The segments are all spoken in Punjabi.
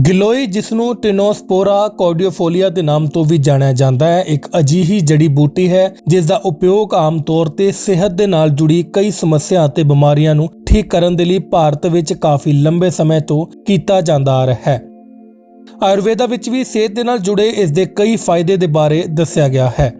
ਗਿਲੋਈ ਜਿਸ ਨੂੰ ਟਿਨੋਸਪੋਰਾ ਕਾਰਡੀਓਫੋਲੀਆ ਦੇ ਨਾਮ ਤੋਂ ਵੀ ਜਾਣਿਆ ਜਾਂਦਾ ਹੈ, ਇੱਕ ਅਜੀਹੀ ਜੜੀ ਬੂਟੀ ਹੈ ਜਿਸ ਦਾ ਉਪਯੋਗ ਆਮ ਤੌਰ ਤੇ ਸਿਹਤ ਦੇ ਨਾਲ ਜੁੜੀ ਕਈ ਸਮੱਸਿਆ ਅਤੇ ਬਿਮਾਰੀਆਂ ਨੂੰ ਠੀਕ ਕਰਨ ਦੇ ਲਈ ਭਾਰਤ ਵਿੱਚ ਕਾਫੀ ਲੰਬੇ ਸਮੇਂ ਤੋਂ ਕੀਤਾ ਜਾਂਦਾ ਆ ਰਿਹਾ ਹੈ। ਆਯੁਰਵੇਦਾ ਵਿੱਚ ਵੀ ਸਿਹਤ ਦੇ ਨਾਲ ਜੁੜੇ ਇਸ ਦੇ ਕਈ ਫਾਇਦੇ ਦੇ ਬਾਰੇ ਦੱਸਿਆ ਗਿਆ ਹੈ।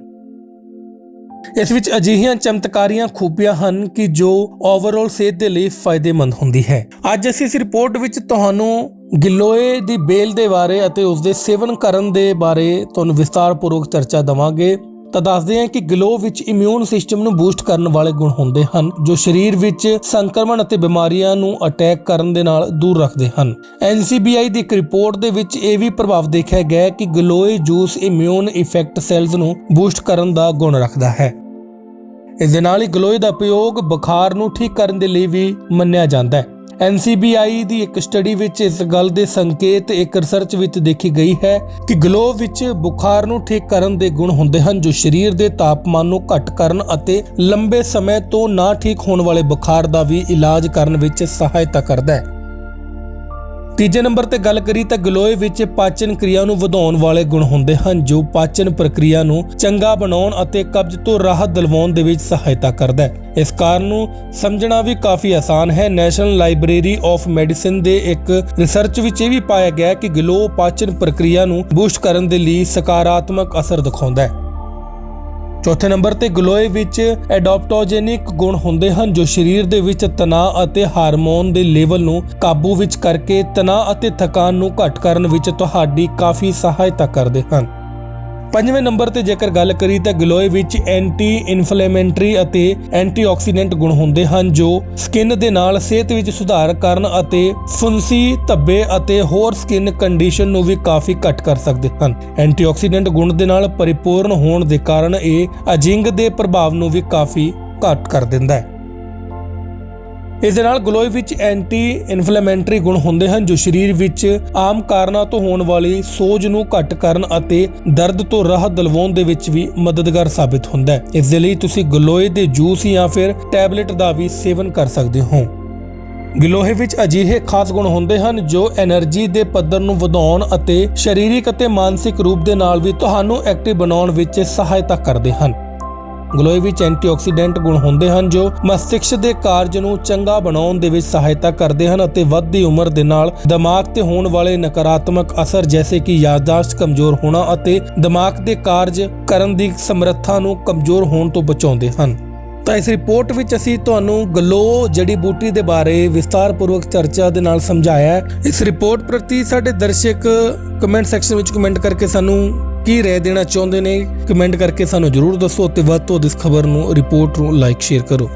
ਇਸ ਵਿੱਚ ਅਜਿਹੀਆਂ ਚਮਤਕਾਰੀਆਂ ਖੂਬੀਆਂ ਹਨ ਕਿ ਜੋ ਓਵਰਆਲ ਸਿਹਤ ਦੇ ਲਈ ਫਾਇਦੇਮੰਦ ਹੁੰਦੀ ਹੈ। ਅੱਜ ਅਸੀਂ ਇਸ ਰਿਪੋਰਟ ਵਿੱਚ ਤੁਹਾਨੂੰ ਗਿਲੋਏ ਦੀ ਬੇਲ ਦੇ ਬਾਰੇ ਅਤੇ ਉਸ ਦੇ ਸੇਵਨ ਕਰਨ ਦੇ ਬਾਰੇ ਤੁਹਾਨੂੰ ਵਿਸਤਾਰਪੂਰਵਕ ਚਰਚਾ ਦਵਾਂਗੇ। ਤਾਂ ਦੱਸਦੇ ਹਾਂ ਕਿ ਗਲੋ ਵਿੱਚ ਇਮਿਊਨ ਸਿਸਟਮ ਨੂੰ ਬੂਸਟ ਕਰਨ ਵਾਲੇ ਗੁਣ ਹੁੰਦੇ ਹਨ, ਜੋ ਸਰੀਰ ਵਿੱਚ ਸੰਕਰਮਣ ਅਤੇ ਬਿਮਾਰੀਆਂ ਨੂੰ ਅਟੈਕ ਕਰਨ ਦੇ ਨਾਲ ਦੂਰ ਰੱਖਦੇ ਹਨ। NCBI ਦੀ ਇੱਕ ਰਿਪੋਰਟ ਦੇ ਵਿੱਚ ਇਹ ਵੀ ਪ੍ਰਭਾਵ ਦੇਖਿਆ ਗਿਆ ਕਿ giloy juice immune effect cells ਨੂੰ ਬੂਸਟ ਕਰਨ ਦਾ ਗੁਣ ਰੱਖਦਾ ਹੈ। ਇਸ ਦੇ ਨਾਲ ਹੀ ਗਲੋਏ ਦਾ ਉਪਯੋਗ ਬੁਖਾਰ ਨੂੰ ਠੀਕ ਕਰਨ ਦੇ ਲਈ ਵੀ ਮੰਨਿਆ ਜਾਂਦਾ ਹੈ। NCBI ਦੀ ਇੱਕ ਸਟੱਡੀ ਵਿੱਚ ਇਸ ਗੱਲ ਦੇ ਸੰਕੇਤ ਇੱਕ ਰਿਸਰਚ ਵਿੱਚ ਦੇਖੀ ਗਈ ਹੈ ਕਿ ਗਲੋ ਵਿੱਚ ਬੁਖਾਰ ਨੂੰ ਠੀਕ ਕਰਨ ਦੇ ਗੁਣ ਹੁੰਦੇ ਹਨ ਜੋ ਸਰੀਰ ਦੇ ਤਾਪਮਾਨ ਨੂੰ ਘੱਟ ਕਰਨ ਅਤੇ ਲੰਬੇ ਸਮੇਂ ਤੋਂ ਨਾ ਠੀਕ ਹੋਣ ਵਾਲੇ ਬੁਖਾਰ ਦਾ ਵੀ ਇਲਾਜ ਕਰਨ ਵਿੱਚ ਸਹਾਇਤਾ ਕਰਦਾ ਹੈ। ਤੀਜੇ ਨੰਬਰ ਤੇ ਗੱਲ ਕਰੀ ਤਾਂ ਗਲੋਏ ਵਿੱਚ ਪਾਚਨ ਕਿਰਿਆ ਨੂੰ ਵਧਾਉਣ ਵਾਲੇ ਗੁਣ ਹੁੰਦੇ ਹਨ, ਜੋ ਪਾਚਨ ਪ੍ਰਕਿਰਿਆ ਨੂੰ ਚੰਗਾ ਬਣਾਉਣ ਅਤੇ ਕਬਜ਼ ਤੋਂ ਰਾਹਤ ਦਿਲਵਾਉਣ ਦੇ ਵਿੱਚ ਸਹਾਇਤਾ ਕਰਦਾ ਹੈ। ਇਸ ਕਾਰਨ ਨੂੰ ਸਮਝਣਾ ਵੀ ਕਾਫੀ ਆਸਾਨ ਹੈ। ਨੈਸ਼ਨਲ ਲਾਇਬ੍ਰੇਰੀ ਆਫ ਮੈਡੀਸਿਨ ਦੇ ਇੱਕ ਰਿਸਰਚ ਵਿੱਚ ਇਹ ਵੀ ਪਾਇਆ ਗਿਆ ਕਿ ਗਲੋ ਪਾਚਨ ਪ੍ਰਕਿਰਿਆ ਨੂੰ ਬੂਸਟ ਕਰਨ ਦੇ ਲਈ ਸਕਾਰਾਤਮਕ ਅਸਰ ਦਿਖਾਉਂਦਾ ਹੈ। ਚੌਥੇ ਨੰਬਰ ਤੇ ਗਲੋਏ ਵਿੱਚ ਐਡੋਪਟੋਜੈਨਿਕ ਗੁਣ ਹੁੰਦੇ ਹਨ ਜੋ ਸਰੀਰ ਦੇ ਵਿੱਚ ਤਣਾਅ ਅਤੇ ਹਾਰਮੋਨ ਦੇ ਲੈਵਲ ਨੂੰ ਕਾਬੂ ਵਿੱਚ ਕਰਕੇ ਤਣਾਅ ਅਤੇ ਥਕਾਨ ਨੂੰ ਘੱਟ ਕਰਨ ਵਿੱਚ ਤੁਹਾਡੀ ਕਾਫੀ ਸਹਾਇਤਾ ਕਰਦੇ ਹਨ। ਪੰਜਵੇਂ ਨੰਬਰ ਤੇ ਜੇਕਰ ਗੱਲ ਕਰੀ ਤਾਂ ਗਲੋਏ ਵਿੱਚ ਐਂਟੀ ਇਨਫਲੇਮੇਟਰੀ ਅਤੇ ਐਂਟੀਆਕਸੀਡੈਂਟ ਗੁਣ ਹੁੰਦੇ ਹਨ, ਜੋ ਸਕਿਨ ਦੇ ਨਾਲ ਸਿਹਤ ਵਿੱਚ ਸੁਧਾਰ ਕਰਨ ਅਤੇ ਫੁੰਸੀ, ਧੱਬੇ ਅਤੇ ਹੋਰ ਸਕਿਨ ਕੰਡੀਸ਼ਨ ਨੂੰ ਵੀ ਕਾਫੀ ਘੱਟ ਕਰ ਸਕਦੇ ਹਨ। ਐਂਟੀਆਕਸੀਡੈਂਟ ਗੁਣ ਦੇ ਨਾਲ ਪਰਿਪੂਰਨ ਹੋਣ ਦੇ ਕਾਰਨ ਇਹ ਅਜਿੰਗ ਦੇ ਪ੍ਰਭਾਵ ਨੂੰ ਵੀ ਕਾਫੀ ਘੱਟ ਕਰ ਦਿੰਦਾ ਹੈ। ਇਸ ਦੇ ਨਾਲ ਗਲੋਏ ਵਿੱਚ ਐਂਟੀ ਇਨਫਲੇਮੈਂਟਰੀ ਗੁਣ ਹੁੰਦੇ ਹਨ, ਜੋ ਸਰੀਰ ਵਿੱਚ ਆਮ ਕਾਰਨਾਂ ਤੋਂ ਹੋਣ ਵਾਲੀ ਸੋਜ ਨੂੰ ਘੱਟ ਕਰਨ ਅਤੇ ਦਰਦ ਤੋਂ ਰਾਹਤ ਦਿਲਵਾਉਣ ਦੇ ਵਿੱਚ ਵੀ ਮਦਦਗਾਰ ਸਾਬਿਤ ਹੁੰਦਾ ਹੈ। ਇਸ ਦੇ ਲਈ ਤੁਸੀਂ ਗਲੋਏ ਦੇ ਜੂਸ ਜਾਂ ਫਿਰ ਟੈਬਲੇਟ ਦਾ ਵੀ ਸੇਵਨ ਕਰ ਸਕਦੇ ਹੋ। ਗਲੋਹੇ ਵਿੱਚ ਅਜਿਹੇ ਖਾਸ ਗੁਣ ਹੁੰਦੇ ਹਨ, ਜੋ એનર્ਜੀ ਦੇ ਪੱਧਰ ਨੂੰ ਵਧਾਉਣ ਅਤੇ ਸਰੀਰਕ ਅਤੇ ਮਾਨਸਿਕ ਰੂਪ ਦੇ ਨਾਲ ਵੀ ਤੁਹਾਨੂੰ ਐਕਟਿਵ ਬਣਾਉਣ ਵਿੱਚ ਸਹਾਇਤਾ ਕਰਦੇ ਹਨ। ਗਲੋਏ ਵਿੱਚ ਐਂਟੀਆਕਸੀਡੈਂਟ ਗੁਣ ਹੁੰਦੇ ਹਨ ਜੋ ਮਸਤਿਸ਼ਕ ਦੇ ਕਾਰਜ ਨੂੰ ਚੰਗਾ ਬਣਾਉਣ ਦੇ ਵਿੱਚ ਸਹਾਇਤਾ ਕਰਦੇ ਹਨ ਅਤੇ ਵੱਧਦੀ ਉਮਰ ਦੇ ਨਾਲ ਦਿਮਾਗ ਤੇ ਹੋਣ ਵਾਲੇ ਨਕਾਰਾਤਮਕ ਅਸਰ ਜੈਸੇ ਕਿ ਯਾਦਦਾਸ਼ਤ ਕਮਜ਼ੋਰ ਹੋਣਾ ਅਤੇ ਦਿਮਾਗ ਦੇ ਕਾਰਜ ਕਰਨ ਦੀ ਸਮਰੱਥਾ ਨੂੰ ਕਮਜ਼ੋਰ ਹੋਣ ਤੋਂ ਬਚਾਉਂਦੇ ਹਨ। ਤਾਂ ਇਸ ਰਿਪੋਰਟ ਵਿੱਚ ਅਸੀਂ ਤੁਹਾਨੂੰ ਗਲੋ ਜੜੀ ਬੂਟੀ ਦੇ ਬਾਰੇ ਵਿਸਤਾਰਪੂਰਵਕ ਚਰਚਾ ਦੇ ਨਾਲ ਸਮਝਾਇਆ ਹੈ। ਇਸ ਰਿਪੋਰਟ ਪ੍ਰਤੀ ਸਾਡੇ ਦਰਸ਼ਕ ਕਮੈਂਟ ਸੈਕਸ਼ਨ ਵਿੱਚ ਕਮੈਂਟ ਕਰਕੇ ਸਾਨੂੰ ਕੀ ਰਾਏ ਦੇਣਾ ਚਾਹੁੰਦੇ ਨੇ? ਕਮੈਂਟ ਕਰਕੇ ਸਾਨੂੰ ਜਰੂਰ ਦੱਸੋ ਤੇ ਵੱਧ ਤੋਂ ਵੱਧ ਇਸ ਖਬਰ ਨੂੰ ਰਿਪੋਰਟ ਨੂੰ ਲਾਈਕ ਸ਼ੇਅਰ ਕਰੋ।